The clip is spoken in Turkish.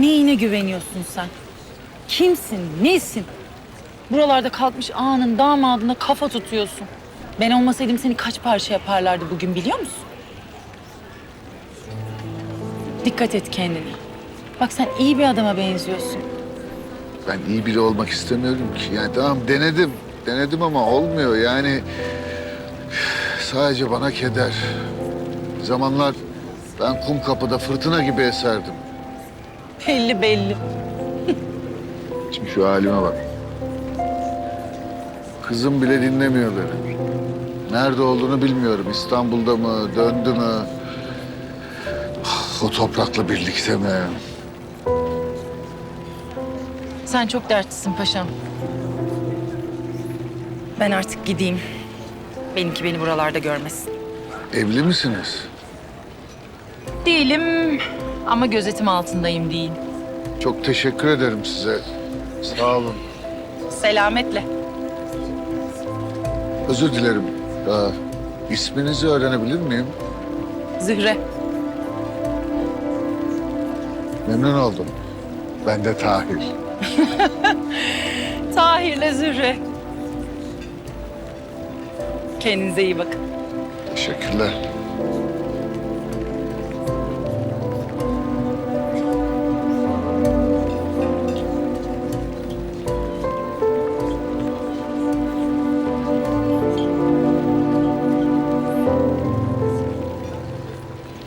Neyine güveniyorsun sen? Kimsin, nesin? Buralarda kalkmış ağanın damadına kafa tutuyorsun. Ben olmasaydım seni kaç parça yaparlardı bugün biliyor musun? Dikkat et kendine. Bak sen iyi bir adama benziyorsun. Ben iyi biri olmak istemiyorum ki. Yani tamam denedim. Denedim ama olmuyor yani. Sadece bana keder. Zamanlar ben kum kapıda fırtına gibi eserdim. Belli belli. Şimdi şu halime bak. Kızım bile dinlemiyor beni. Nerede olduğunu bilmiyorum. İstanbul'da mı, döndü mü? Ah, O toprakla birlikte mi? Sen çok dertlisin paşam. Ben artık gideyim. Benimki beni buralarda görmesin. Evli misiniz? Değilim ama gözetim altındayım değil. Çok teşekkür ederim size. Sağ olun. Selametle. Özür dilerim. Aa, isminizi öğrenebilir miyim? Zühre. Memnun oldum. Ben de Tahir. Tahir'le Zühre. Kendinize iyi bakın. Teşekkürler.